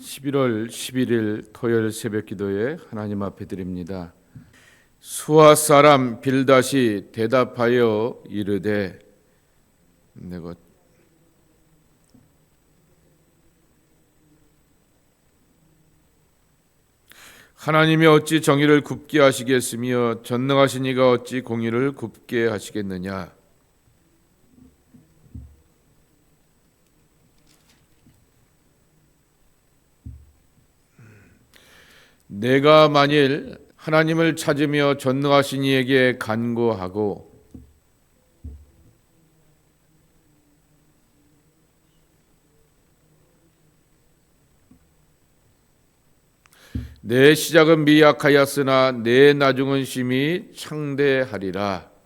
11월 11일 토요일 새벽 기도에 하나님 앞에 드립니다. 수아 사람 빌다시 대답하여 이르되 내가 하나님이 어찌 정의를 굽게 하시겠으며 전능하신 이가 어찌 공의를 굽게 하시겠느냐 내가 만일 하나님을 찾으며 전능하신 이에게 간구하고 내 시작은 미약하였으나 내 나중은 심히 창대하리라.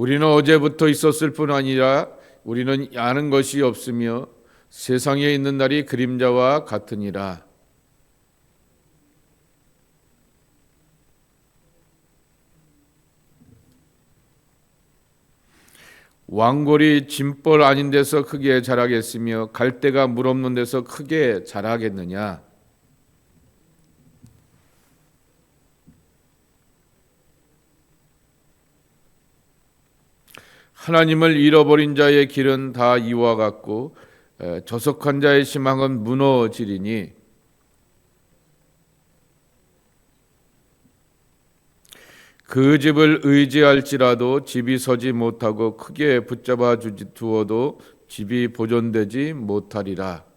우리는 어제부터 있었을 뿐 아니라 우리는 아는 것이 없으며 세상에 있는 날이 그림자와 같으니라. 왕골이 짐벌 아닌 데서 크게 자라겠으며 갈대가 물 없는 데서 크게 자라겠느냐? 하나님을 잃어버린 자의 길은 다 이와 같고 에, 저속한 자의 희망은 무너지리니 그 집을 의지할지라도 집이 서지 못하고 크게 붙잡아 주지 두어도 집이 보존되지 못하리라.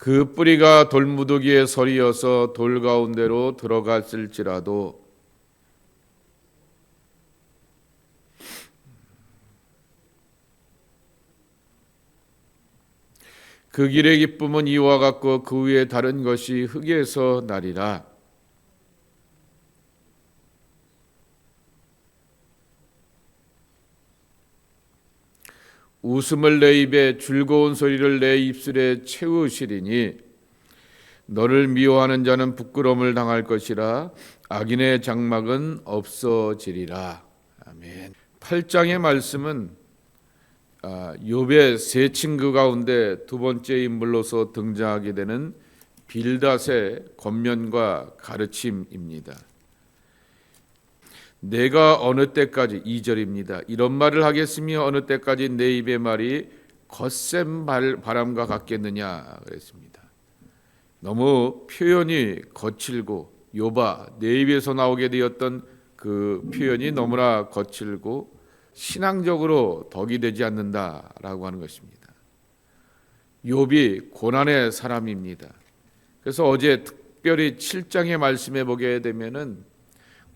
그 뿌리가 돌무더기에 서리어서 돌 가운데로 들어갔을지라도 그 길의 기쁨은 이와 같고 그 위에 다른 것이 흙에서 나리라. 웃음을 내 입에 즐거운 소리를 내 입술에 채우시리니 너를 미워하는 자는 부끄러움을 당할 것이라 악인의 장막은 없어지리라. 아멘. 8장의 말씀은 아, 욥의 세 친구 가운데 두 번째 인물로서 등장하게 되는 빌닷의 권면과 가르침입니다. 내가 어느 때까지 2절입니다. 이런 말을 하겠으며 어느 때까지 내 입의 말이 거센 바람과 같겠느냐 그랬습니다. 너무 표현이 거칠고 요바 내 입에서 나오게 되었던 그 표현이 너무나 거칠고 신앙적으로 덕이 되지 않는다라고 하는 것입니다. 욥이 고난의 사람입니다. 그래서 어제 특별히 7장의 말씀에 보게 되면은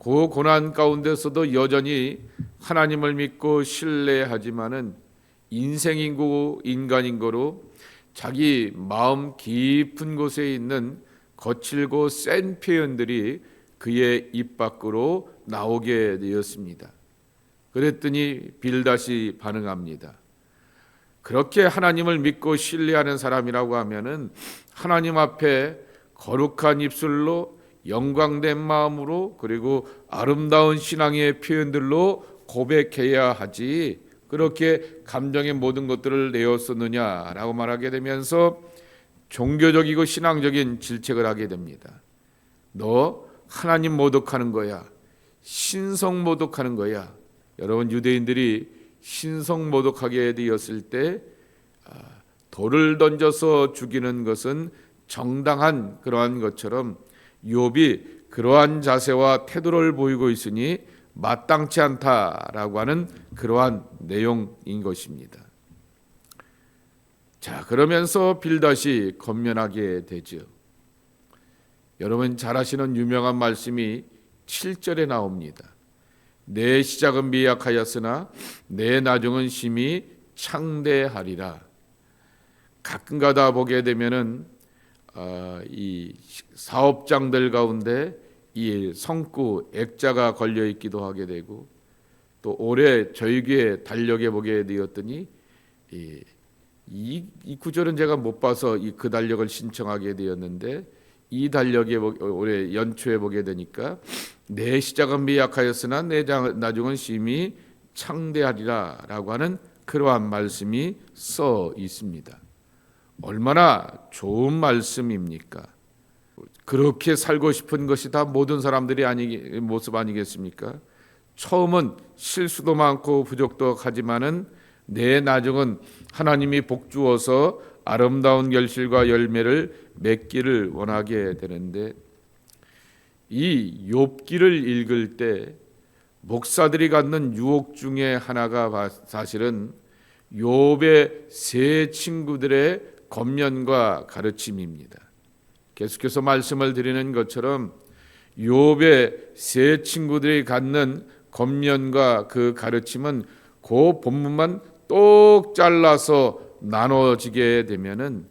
그 고난 가운데서도 여전히 하나님을 믿고 신뢰하지만은 인생인 고 인간인 거로 자기 마음 깊은 곳에 있는 거칠고 센 표현들이 그의 입 밖으로 나오게 되었습니다. 그랬더니 빌닷이 반응합니다. 그렇게 하나님을 믿고 신뢰하는 사람이라고 하면은 하나님 앞에 거룩한 입술로 영광된 마음으로 그리고 아름다운 신앙의 표현들로 고백해야 하지 그렇게 감정의 모든 것들을 내었었느냐라고 말하게 되면서 종교적이고 신앙적인 질책을 하게 됩니다. 너 하나님 모독하는 거야. 신성 모독하는 거야. 여러분 유대인들이 신성 모독하게 되었을 때 아, 돌을 던져서 죽이는 것은 정당한 그러한 것처럼 욥이 그러한 자세와 태도를 보이고 있으니 마땅치 않다라고 하는 그러한 내용인 것입니다. 자, 그러면서 빌닷이 건면하게 되죠. 여러분 잘 아시는 유명한 말씀이 7절에 나옵니다. 내 시작은 미약하였으나 내 나중은 심히 창대하리라. 가끔가다 보게 되면은 어, 이 사업장들 가운데 이 성구 액자가 걸려 있기도 하게 되고 또 올해 저희 교회 달력에 보게 되었더니 이, 이, 이 구절은 제가 못 봐서 이 그 달력을 신청하게 되었는데 이 달력에 보- 올해 연초에 보게 되니까 내 시작은 미약하였으나 내 장- 나중은 심히 창대하리라라고 하는 그러한 말씀이 써 있습니다. 얼마나 좋은 말씀입니까? 그렇게 살고 싶은 것이 다 모든 사람들이 아니 모습 아니겠습니까? 처음은 실수도 많고 부족도 하지만은 내 나중은 하나님이 복 주어서 아름다운 결실과 열매를 맺기를 원하게 되는데 이 욥기를 읽을 때 목사들이 갖는 유혹 중에 하나가 바- 사실은 욥의 세 친구들의 겉면과 가르침입니다. 계속해서 말씀을 드리는 것처럼 욥의 세 친구들이 갖는 겉면과 그 가르침은 그 본문만 똑 잘라서 나눠지게 되면은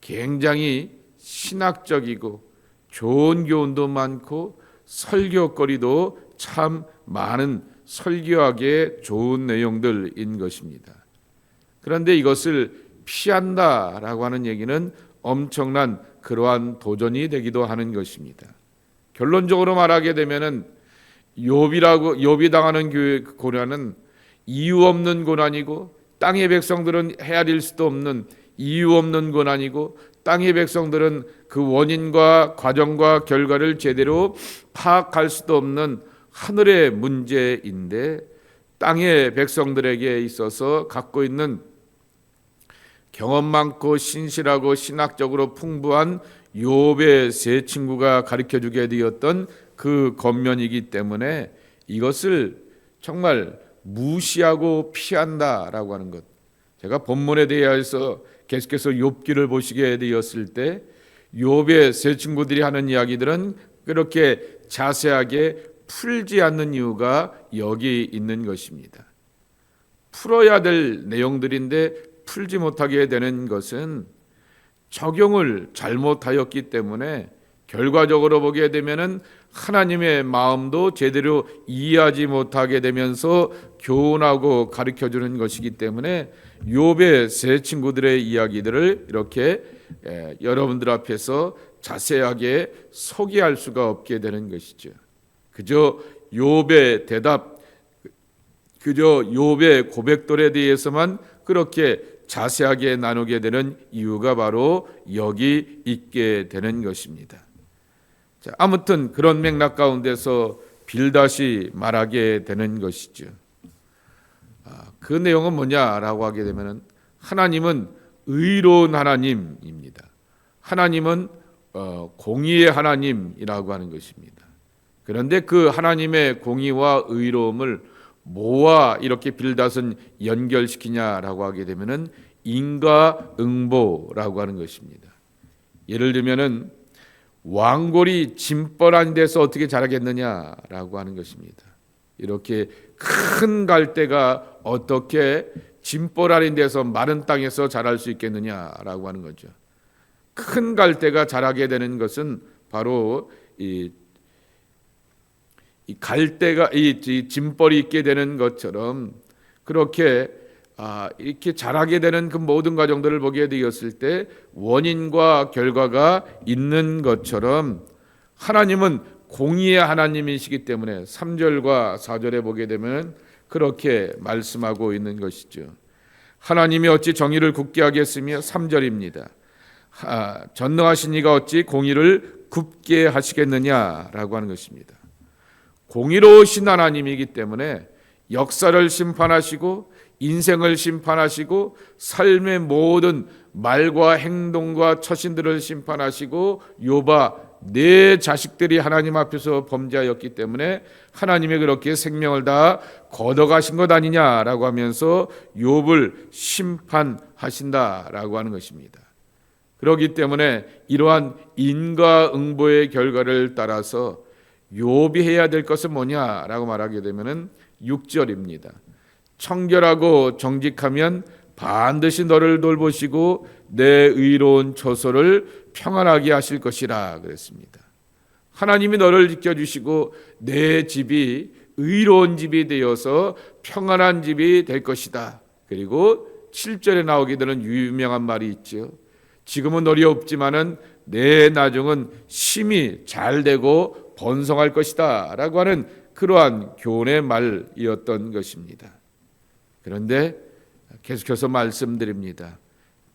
굉장히 신학적이고 좋은 교훈도 많고 설교거리도 참 많은 설교하기에 좋은 내용들인 것입니다. 그런데 이것을 피한다라고 하는 얘기는 엄청난 그러한 도전이 되기도 하는 것입니다. 결론적으로 말하게 되면은 욥이라고 욥이 당하는 그 고난은 이유 없는 고난이고 땅의 백성들은 헤아릴 수도 없는 이유 없는 고난이고 땅의 백성들은 그 원인과 과정과 결과를 제대로 파악할 수도 없는 하늘의 문제인데 땅의 백성들에게 있어서 갖고 있는 경험 많고 신실하고 신학적으로 풍부한 욥의 세 친구가 가르쳐 주게 되었던 그 겉면이기 때문에 이것을 정말 무시하고 피한다라고 하는 것. 제가 본문에 대해서 계속해서 욥기를 보시게 되었을 때 욥의 세 친구들이 하는 이야기들은 그렇게 자세하게 풀지 않는 이유가 여기 있는 것입니다. 풀어야 될 내용들인데 풀지 못하게 되는 것은 적용을 잘못하였기 때문에 결과적으로 보게 되면은 하나님의 마음도 제대로 이해하지 못하게 되면서 교훈하고 가르쳐 주는 것이기 때문에 욥의 세 친구들의 이야기들을 이렇게 에, 여러분들 앞에서 자세하게 소개할 수가 없게 되는 것이죠. 그저 욥의 대답 그저 욥의 고백들에 대해서만 그렇게 자세하게 나누게 되는 이유가 바로 여기 있게 되는 것입니다. 자, 아무튼 그런 맥락 가운데서 빌다시 말하게 되는 것이죠. 아, 그 내용은 뭐냐라고 하게 되면은 하나님은 의로운 하나님입니다. 하나님은 어, 공의의 하나님이라고 하는 것입니다. 그런데 그 하나님의 공의와 의로움을 뭐와 이렇게 빌닷은 연결시키냐라고 하게 되면은 인과응보라고 하는 것입니다. 예를 들면은 왕골이 짐벌한 데서 어떻게 자라겠느냐라고 하는 것입니다. 이렇게 큰 갈대가 어떻게 짐벌한 데서 마른 땅에서 자랄 수 있겠느냐라고 하는 거죠. 큰 갈대가 자라게 되는 것은 바로 이, 이 갈대가 이, 이 짐벌이 있게 되는 것처럼 그렇게 아, 이렇게 자라게 되는 그 모든 과정들을 보게 되었을 때 원인과 결과가 있는 것처럼 하나님은 공의의 하나님이시기 때문에 3절과 4절에 보게 되면 그렇게 말씀하고 있는 것이죠. 하나님이 어찌 정의를 굳게 하겠으며 3절입니다. 아, 전능하신 이가 어찌 공의를 굽게 하시겠느냐라고 하는 것입니다. 공의로우신 하나님이기 때문에 역사를 심판하시고 인생을 심판하시고 삶의 모든 말과 행동과 처신들을 심판하시고 요바 내 자식들이 하나님 앞에서 범죄하였기 때문에 하나님이 그렇게 생명을 다 걷어가신 것 아니냐라고 하면서 욥을 심판하신다라고 하는 것입니다. 그렇기 때문에 이러한 인과응보의 결과를 따라서 욥이 해야 될 것은 뭐냐라고 말하게 되면은 6절입니다. 청결하고 정직하면 반드시 너를 돌보시고 내 의로운 처소를 평안하게 하실 것이라 그랬습니다. 하나님이 너를 지켜 주시고 내 집이 의로운 집이 되어서 평안한 집이 될 것이다. 그리고 7절에 나오게 되는 유명한 말이 있죠. 지금은 너리 없지만은 내 나중은 심히 잘 되고 번성할 것이다 라고 하는 그러한 교훈의 말이었던 것입니다. 그런데 계속해서 말씀드립니다.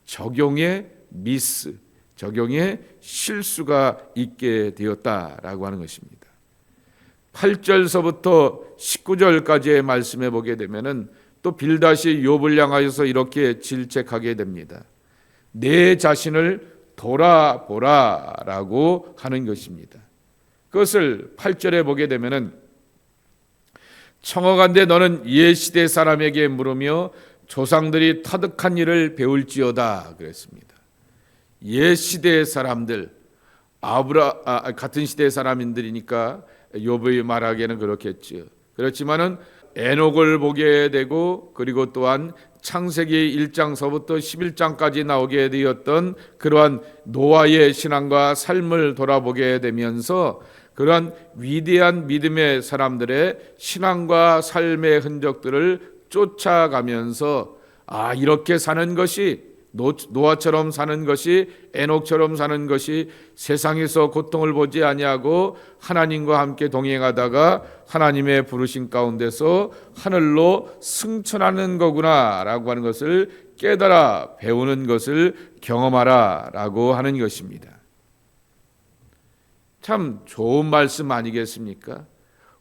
적용의 미스, 적용의 실수가 있게 되었다라고 하는 것입니다. 8절서부터 19절까지의 말씀에 보게 되면은 또 빌다시 욥을 향하여서 이렇게 질책하게 됩니다. 내 자신을 돌아보라라고 하는 것입니다. 그것을 8절에 보게 되면은 청어간데 너는 옛 시대 사람에게 물으며 조상들이 터득한 일을 배울지어다 그랬습니다. 옛 시대의 사람들 아브라 아, 같은 시대의 사람인들이니까 욥의 말하기에는 그렇겠지요. 그렇지만은 에녹을 보게 되고 그리고 또한 창세기 1장서부터 11장까지 나오게 되었던 그러한 노아의 신앙과 삶을 돌아보게 되면서 그러한 위대한 믿음의 사람들의 신앙과 삶의 흔적들을 쫓아가면서 아 이렇게 사는 것이 노아처럼 사는 것이 에녹처럼 사는 것이 세상에서 고통을 보지 아니하고 하나님과 함께 동행하다가 하나님의 부르신 가운데서 하늘로 승천하는 거구나라고 하는 것을 깨달아 배우는 것을 경험하라라고 하는 것입니다. 참 좋은 말씀 아니겠습니까?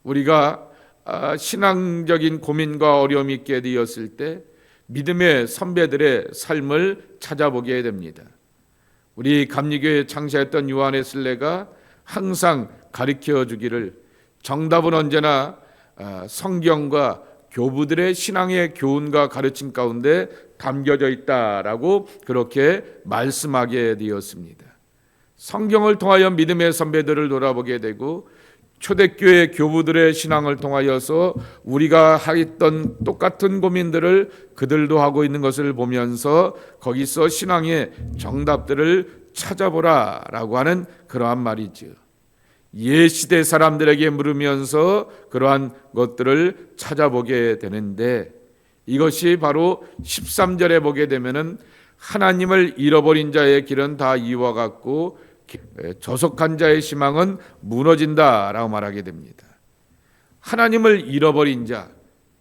우리가 아, 신앙적인 고민과 어려움이 있게 되었을 때 믿음의 선배들의 삶을 찾아보게 됩니다. 우리 감리교회 창시했던 요한의 슬레가 항상 가르쳐 주기를 정답은 언제나 아, 성경과 교부들의 신앙의 교훈과 가르침 가운데 담겨져 있다라고 그렇게 말씀하게 되었습니다. 성경을 통하여 믿음의 선배들을 돌아보게 되고 초대교회 교부들의 신앙을 통하여서 우리가 하였던 똑같은 고민들을 그들도 하고 있는 것을 보면서 거기서 신앙의 정답들을 찾아보라 라고 하는 그러한 말이죠. 옛 시대 사람들에게 물으면서 그러한 것들을 찾아보게 되는데 이것이 바로 13절에 보게 되면은 하나님을 잃어버린 자의 길은 다 이와 같고 저속한 자의 희망은 무너진다라고 말하게 됩니다. 하나님을 잃어버린 자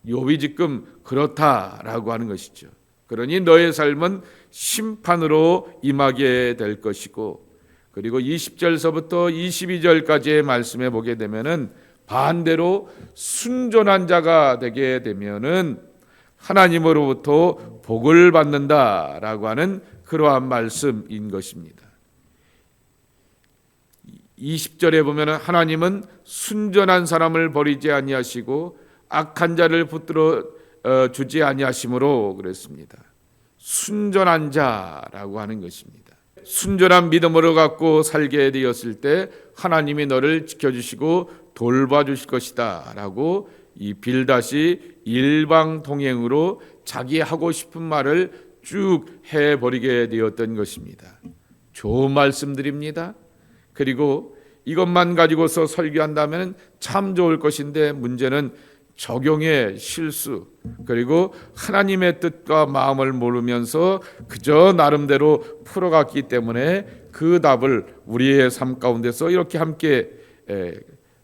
욥이 지금 그렇다라고 하는 것이죠. 그러니 너의 삶은 심판으로 임하게 될 것이고 그리고 20절서부터 22절까지의 말씀에 보게 되면은 반대로 순전한 자가 되게 되면은 하나님으로부터 복을 받는다라고 하는 그러한 말씀인 것입니다. 20절에 보면 하나님은 순전한 사람을 버리지 아니하시고 악한 자를 붙들어 어, 주지 아니하심으로 그랬습니다. 순전한 자라고 하는 것입니다. 순전한 믿음으로 갖고 살게 되었을 때 하나님이 너를 지켜주시고 돌봐주실 것이다 라고 이 빌다시 일방 통행으로 자기 하고 싶은 말을 쭉 해버리게 되었던 것입니다. 좋은 말씀 드립니다. 그리고 이것만 가지고서 설교한다면 참 좋을 것인데 문제는 적용의 실수 그리고 하나님의 뜻과 마음을 모르면서 그저 나름대로 풀어갔기 때문에 그 답을 우리의 삶 가운데서 이렇게 함께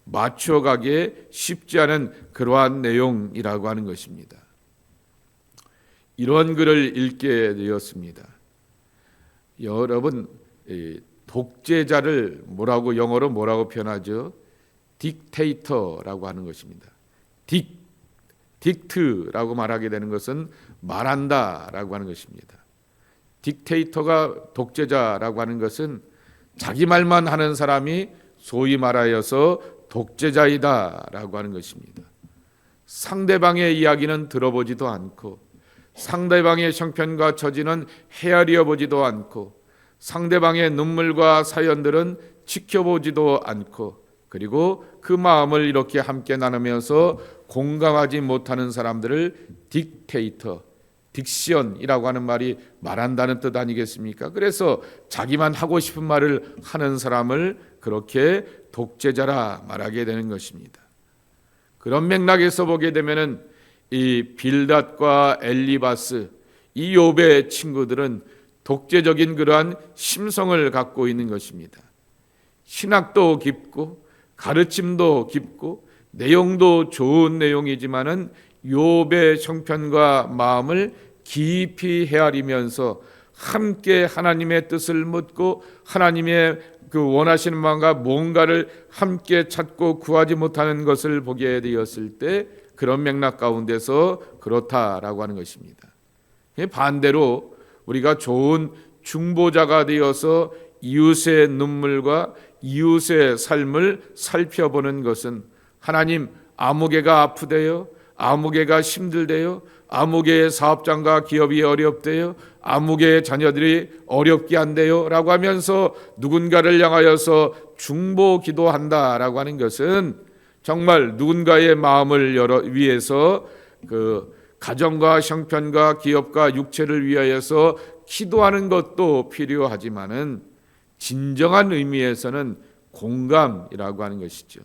맞춰가기 쉽지 않은 그러한 내용이라고 하는 것입니다. 이런 글을 읽게 되었습니다. 여러분 독재자를 뭐라고 영어로 뭐라고 표현하죠? 딕테이터라고 하는 것입니다. 딕 딕트라고 말하게 되는 것은 말한다라고 하는 것입니다. 딕테이터가 독재자라고 하는 것은 자기 말만 하는 사람이 소위 말하여서 독재자이다라고 하는 것입니다. 상대방의 이야기는 들어보지도 않고 상대방의 형편과 처지는 헤아려 보지도 않고 상대방의 눈물과 사연들은 지켜보지도 않고 그리고 그 마음을 이렇게 함께 나누면서 공감하지 못하는 사람들을 딕테이터, 딕션이라고 하는 말이 말한다는 뜻 아니겠습니까? 그래서 자기만 하고 싶은 말을 하는 사람을 그렇게 독재자라 말하게 되는 것입니다. 그런 맥락에서 보게 되면은 이 빌닷과 엘리바스 이 욥의 친구들은 독재적인 그러한 심성을 갖고 있는 것입니다. 신학도 깊고 가르침도 깊고 내용도 좋은 내용이지만은 욥의 형편과 마음을 깊이 헤아리면서 함께 하나님의 뜻을 묻고 하나님의 그 원하시는 마음과 뭔가를 함께 찾고 구하지 못하는 것을 보게 되었을 때 그런 맥락 가운데서 그렇다라고 하는 것입니다. 반대로 우리가 좋은 중보자가 되어서 이웃의 눈물과 이웃의 삶을 살펴보는 것은 하나님 아무개가 아프대요. 아무개가 힘들대요. 아무개의 사업장과 기업이 어렵대요. 아무개의 자녀들이 어렵게 한대요. 라고 하면서 누군가를 향하여서 중보 기도한다 라고 하는 것은 정말 누군가의 마음을 열어 위해서 그 가정과 형편과 기업과 육체를 위하여서 기도하는 것도 필요하지만은 진정한 의미에서는 공감이라고 하는 것이죠.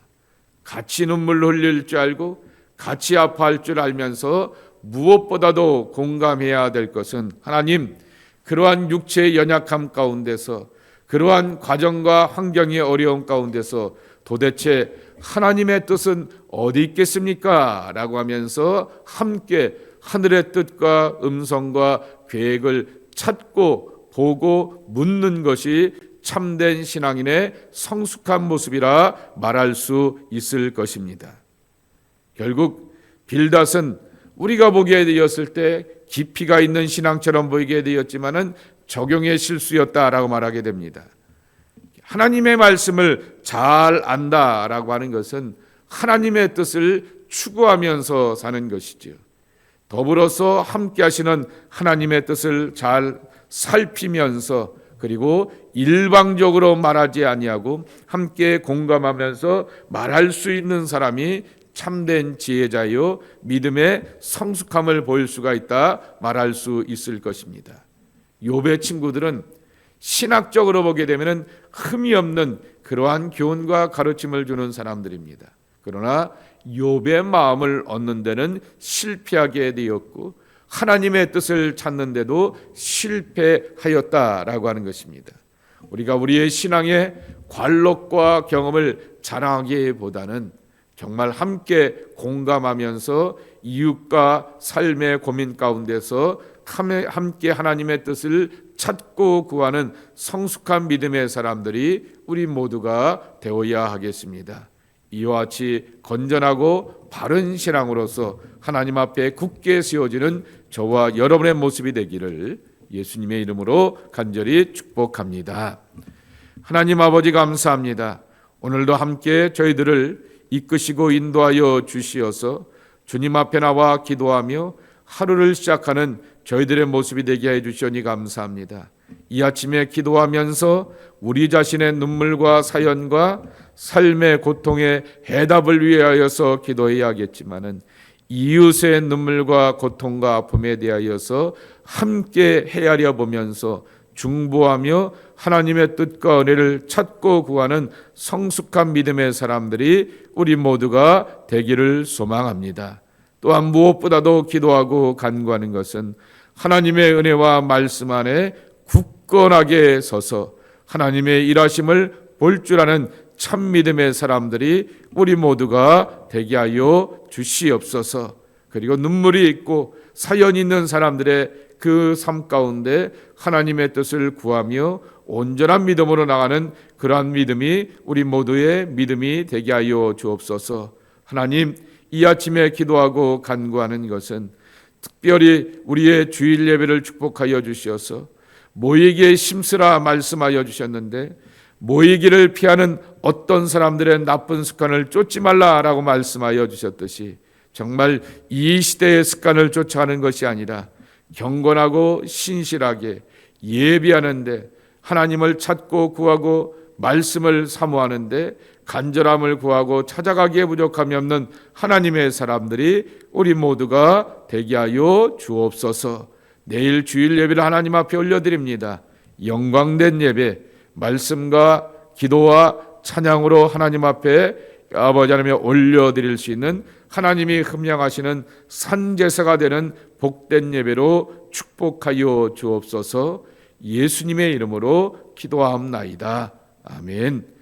같이 눈물 흘릴 줄 알고 같이 아파할 줄 알면서 무엇보다도 공감해야 될 것은 하나님 그러한 육체의 연약함 가운데서 그러한 과정과 환경의 어려움 가운데서 도대체 하나님의 뜻은 어디 있겠습니까? 라고 하면서 함께 하늘의 뜻과 음성과 계획을 찾고 보고 묻는 것이 참된 신앙인의 성숙한 모습이라 말할 수 있을 것입니다. 결국 빌닷은 우리가 보기에 되었을 때 깊이가 있는 신앙처럼 보이게 되었지만은 적용의 실수였다라고 말하게 됩니다. 하나님의 말씀을 잘 안다라고 하는 것은 하나님의 뜻을 추구하면서 사는 것이지요. 더불어서 함께 하시는 하나님의 뜻을 잘 살피면서 그리고 일방적으로 말하지 아니하고 함께 공감하면서 말할 수 있는 사람이 참된 지혜자요 믿음의 성숙함을 보일 수가 있다 말할 수 있을 것입니다. 욥의 친구들은 신학적으로 보게 되면은 흠이 없는 그러한 교훈과 가르침을 주는 사람들입니다. 그러나 욥의 마음을 얻는 데는 실패하게 되었고 하나님의 뜻을 찾는 데도 실패하였다라고 하는 것입니다. 우리가 우리의 신앙의 관록과 경험을 자랑하기보다는 정말 함께 공감하면서 이웃과 삶의 고민 가운데서 함께 하나님의 뜻을 찾고 구하는 성숙한 믿음의 사람들이 우리 모두가 되어야 하겠습니다. 이와 같이 건전하고 바른 신앙으로서 하나님 앞에 굳게 세워지는 저와 여러분의 모습이 되기를 예수님의 이름으로 간절히 축복합니다. 하나님 아버지 감사합니다. 오늘도 함께 저희들을 이끄시고 인도하여 주시어서 주님 앞에 나와 기도하며 하루를 시작하는 저희들의 모습이 되게 해 주시니 감사합니다. 이 아침에 기도하면서 우리 자신의 눈물과 사연과 삶의 고통의 해답을 위하여서 기도해야겠지만은 이웃의 눈물과 고통과 아픔에 대하여서 함께 헤아려 보면서 중보하며 하나님의 뜻과 은혜를 찾고 구하는 성숙한 믿음의 사람들이 우리 모두가 되기를 소망합니다. 또한 무엇보다도 기도하고 간구하는 것은 하나님의 은혜와 말씀 안에 굳건하게 서서 하나님의 일하심을 볼 줄 아는 참 믿음의 사람들이 우리 모두가 되게 하여 주시옵소서. 그리고 눈물이 있고 사연 있는 사람들의 그 삶 가운데 하나님의 뜻을 구하며 온전한 믿음으로 나가는 그러한 믿음이 우리 모두의 믿음이 되게 하여 주옵소서. 하나님, 이 아침에 기도하고 간구하는 것은 특별히 우리의 주일 예배를 축복하여 주시어서 모이기에 심쓰라 말씀하여 주셨는데 모이기를 피하는 어떤 사람들의 나쁜 습관을 쫓지 말라라고 말씀하여 주셨듯이 정말 이 시대의 습관을 쫓아가는 것이 아니라 경건하고 신실하게 예비하는데 하나님을 찾고 구하고 말씀을 사모하는데 간절함을 구하고 찾아가기에 부족함이 없는 하나님의 사람들이 우리 모두가 되게 하여 주옵소서. 내일 주일 예배를 하나님 앞에 올려드립니다. 영광된 예배, 말씀과 기도와 찬양으로 하나님 앞에 아버지 하나님에 올려드릴 수 있는 하나님이 흠양하시는 산제사가 되는 복된 예배로 축복하여 주옵소서. 예수님의 이름으로 기도하옵나이다. 아멘.